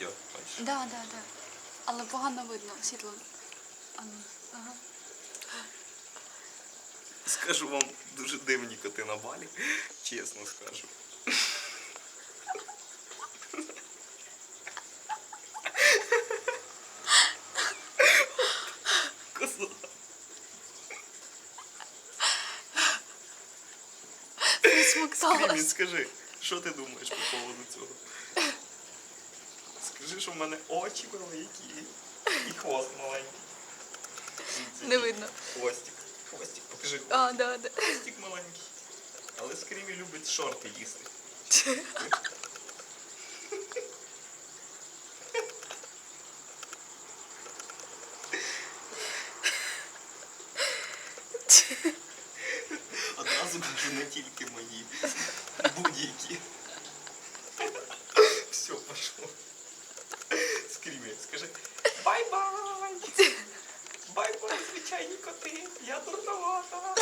відео. Бачиш? Да, да, да. Але погано видно світло. А ну, ага. Скажу вам дуже дивні коти на балі, чесно скажу. Коза. Присмокталась. скажи, що ти думаєш по поводу цього? Скажи, що в мене очі великі і хвост маленький. Не видно. Хвостик. Хвостик, покажи хвостик. А, да, да. Хвостик маленький. Але Скрімі любить шорти їсти. Одразу кажу, не тільки мої. Скажи бай-бай! Бай-бай, звичайні коти! Я дурновата!